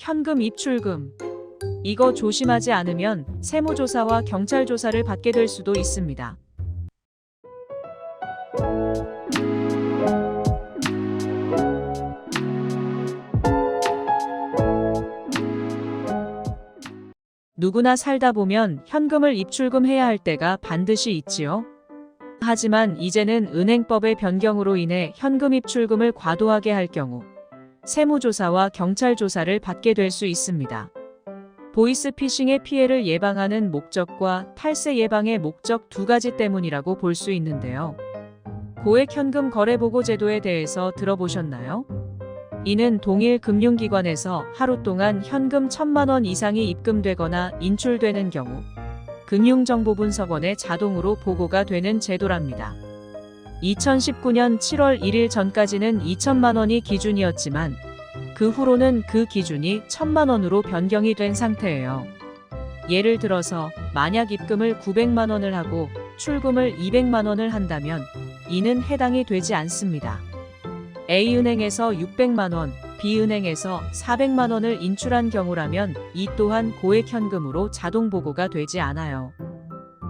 현금 입출금. 이거 조심하지 않으면 세무조사와 경찰 조사를 받게 될 수도 있습니다. 누구나 살다 보면 현금을 입출금해야 할 때가 반드시 있지요. 하지만 이제는 은행법의 변경으로 인해 현금 입출금을 과도하게 할 경우 세무조사와 경찰 조사를 받게 될 수 있습니다. 보이스피싱의 피해를 예방하는 목적과 탈세 예방의 목적 두 가지 때문이라고 볼 수 있는데요. 고액 현금 거래 보고 제도에 대해서 들어보셨나요? 이는 동일 금융기관에서 하루 동안 현금 1천만 원 이상이 입금되거나 인출되는 경우 금융정보분석원에 자동으로 보고가 되는 제도랍니다. 2019년 7월 1일 전까지는 2천만 원이 기준이었지만 그 후로는 그 기준이 1천만 원으로 변경이 된 상태예요. 예를 들어서 만약 입금을 900만 원을 하고 출금을 200만 원을 한다면 이는 해당이 되지 않습니다. A은행에서 600만 원, B은행에서 400만 원을 인출한 경우라면 이 또한 고액 현금으로 자동 보고가 되지 않아요.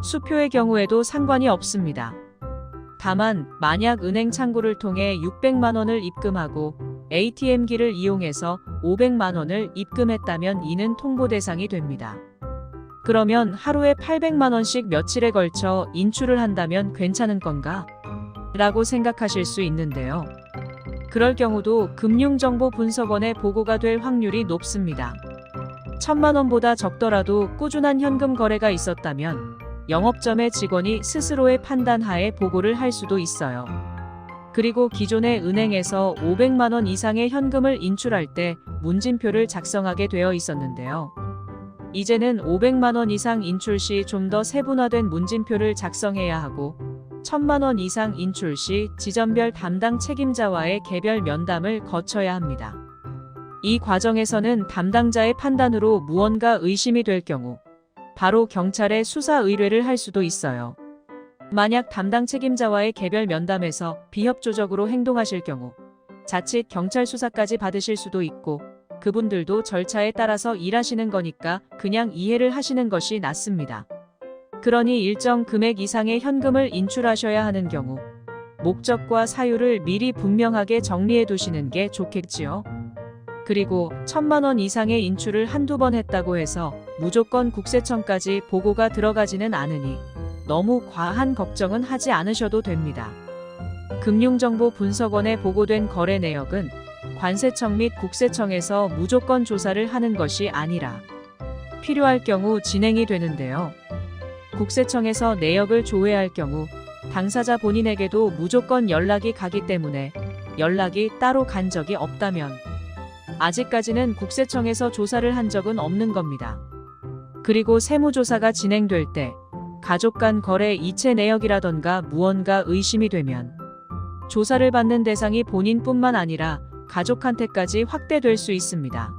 수표의 경우에도 상관이 없습니다. 다만 만약 은행 창구를 통해 600만 원을 입금하고 ATM기를 이용해서 500만 원을 입금했다면 이는 통보 대상이 됩니다. 그러면 하루에 800만 원씩 며칠에 걸쳐 인출을 한다면 괜찮은 건가? 라고 생각하실 수 있는데요. 그럴 경우도 금융정보 분석원에 보고가 될 확률이 높습니다. 천만 원보다 적더라도 꾸준한 현금 거래가 있었다면 영업점의 직원이 스스로의 판단하에 보고를 할 수도 있어요. 그리고 기존의 은행에서 500만 원 이상의 현금을 인출할 때 문진표를 작성하게 되어 있었는데요. 이제는 500만 원 이상 인출 시 좀 더 세분화된 문진표를 작성해야 하고 1000만 원 이상 인출 시 지점별 담당 책임자와의 개별 면담을 거쳐야 합니다. 이 과정에서는 담당자의 판단으로 무언가 의심이 될 경우 바로 경찰에 수사 의뢰를 할 수도 있어요. 만약 담당 책임자와의 개별 면담에서 비협조적으로 행동하실 경우 자칫 경찰 수사까지 받으실 수도 있고 그분들도 절차에 따라서 일하시는 거니까 그냥 이해를 하시는 것이 낫습니다. 그러니 일정 금액 이상의 현금을 인출하셔야 하는 경우 목적과 사유를 미리 분명하게 정리해 두시는 게 좋겠지요. 그리고 천만 원 이상의 인출을 한두 번 했다고 해서 무조건 국세청까지 보고가 들어가지는 않으니 너무 과한 걱정은 하지 않으셔도 됩니다. 금융정보 분석원에 보고된 거래 내역은 관세청 및 국세청에서 무조건 조사를 하는 것이 아니라 필요할 경우 진행이 되는데요. 국세청에서 내역을 조회할 경우 당사자 본인에게도 무조건 연락이 가기 때문에 연락이 따로 간 적이 없다면 아직까지는 국세청에서 조사를 한 적은 없는 겁니다. 그리고 세무조사가 진행될 때 가족 간 거래 이체 내역이라던가 무언가 의심이 되면 조사를 받는 대상이 본인뿐만 아니라 가족한테까지 확대될 수 있습니다.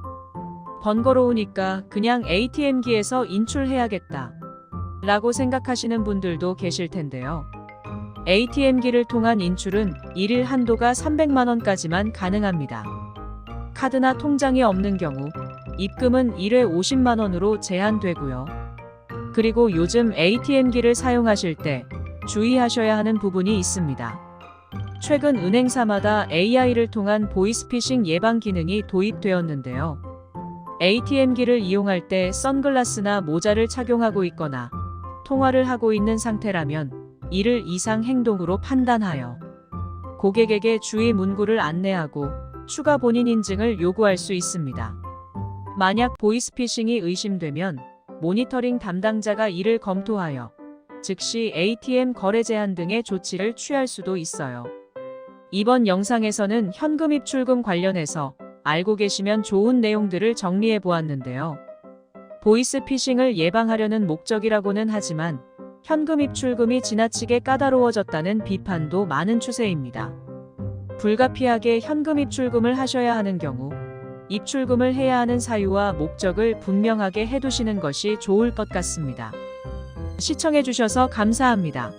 번거로우니까 그냥 ATM기에서 인출해야겠다. 라고 생각하시는 분들도 계실 텐데요. ATM기를 통한 인출은 일일 한도가 300만원까지만 가능합니다. 카드나 통장이 없는 경우 입금은 1회 50만원으로 제한되고요. 그리고 요즘 ATM기를 사용하실 때 주의하셔야 하는 부분이 있습니다. 최근 은행사마다 AI를 통한 보이스피싱 예방 기능이 도입되었는데요. ATM기를 이용할 때 선글라스나 모자를 착용하고 있거나 통화를 하고 있는 상태라면 이를 이상 행동으로 판단하여 고객에게 주의 문구를 안내하고 추가 본인 인증을 요구할 수 있습니다. 만약 보이스피싱이 의심되면 모니터링 담당자가 이를 검토하여 즉시 ATM 거래 제한 등의 조치를 취할 수도 있어요. 이번 영상에서는 현금 입출금 관련해서 알고 계시면 좋은 내용들을 정리해 보았는데요. 보이스피싱을 예방하려는 목적이라고는 하지만 현금 입출금이 지나치게 까다로워졌다는 비판도 많은 추세입니다. 불가피하게 현금 입출금을 하셔야 하는 경우 입출금을 해야 하는 사유와 목적을 분명하게 해두시는 것이 좋을 것 같습니다. 시청해주셔서 감사합니다.